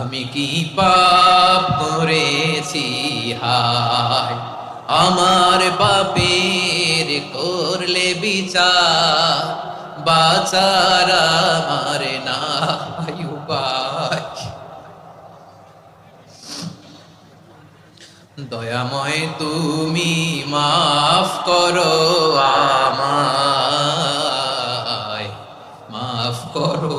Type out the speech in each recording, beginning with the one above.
আমি কি পাপ করেছি? হায়, আমার পাপের করলে বিচার, বাচার আমার উপায়। দয়াময় তুমি মাফ করো আমায়, মাফ করো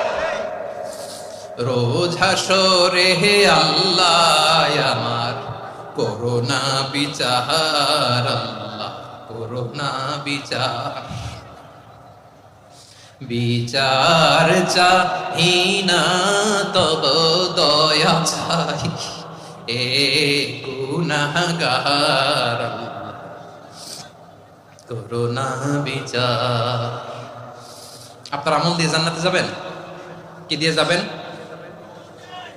রোজ হাসরে, হে আল্লাহ আমার। করোনা বিচার, আল্লাহ, করোনা বিচার। বিচার চাহি না, তব দয়া চাই এ আল্লাহ, করোনা বিচার। আপনার আমল দিয়ে জান্নাতে যাবেন? কি দিয়ে যাবেন?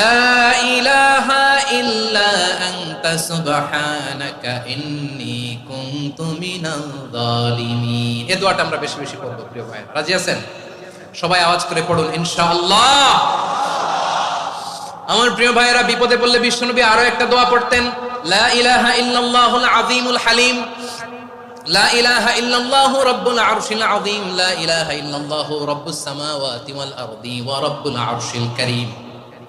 লা ইলাহা ইল্লা আনতা সুবহানাকা ইন্নী কুনতু মিনাল জালিমিন এই দোয়াটা আমরা বেশি বেশি পড়ব, প্রিয় ভাই রাজি আছেন? সবাই আওয়াজ করে পড়ুন, ইনশাআল্লাহ। আমার প্রিয় ভাইয়েরা, বিপদে পড়লে বিশ্বনবী আরও একটা দোয়া পড়তেন, লা ইলাহা ইল্লাল্লাহুল আযীমুল হালিম। লা ইলাহা ইল্লাল্লাহু রাব্বুল আরশিল আযীম। লা ইলাহা ইল্লাল্লাহু রাব্বুস সামাওয়াতি ওয়াল আরদি ওয়া রাব্বুল আরশিল কারীম।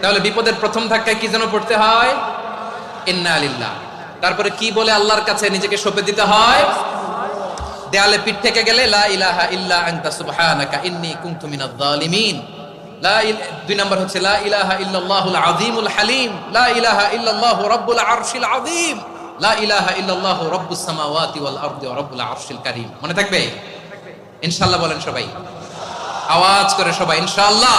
তাহলে বিপদের প্রথম ধাক্কায় কি যেন পড়তে হয়? ইন্না আলিল্লাহ তারপরে কি বলে আল্লাহর কাছে নিজেকে সঁপে দিতে হয়? দেয়ালে পিঠ থেকে গেলে, লা ইলাহা ইল্লা আনতা, সুবহানাকা ইন্নী কুনতু মিনাজ জালিমিন লা দুই নম্বর হচ্ছে, লা ইলাহা ইল্লাল্লাহুল আযীমুল হালিম। লা ইলাহা ইল্লাল্লাহু রাব্বুল আরশিল আযীম। লা ইলাহা ইল্লাল্লাহু রাব্বুস সামাওয়াতি ওয়াল আরদি ওয়া রাব্বুল আরশিল কারীম। মনে থাকবে? ইনশাআল্লাহ বলেন সবাই। আওয়াজ করে সবাই, ইনশাআল্লাহ।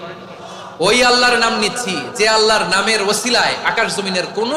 ওই আল্লাহর নাম নিচ্ছি যে আল্লাহর নামের ওসিলায় আকাশ জমিনের কোনো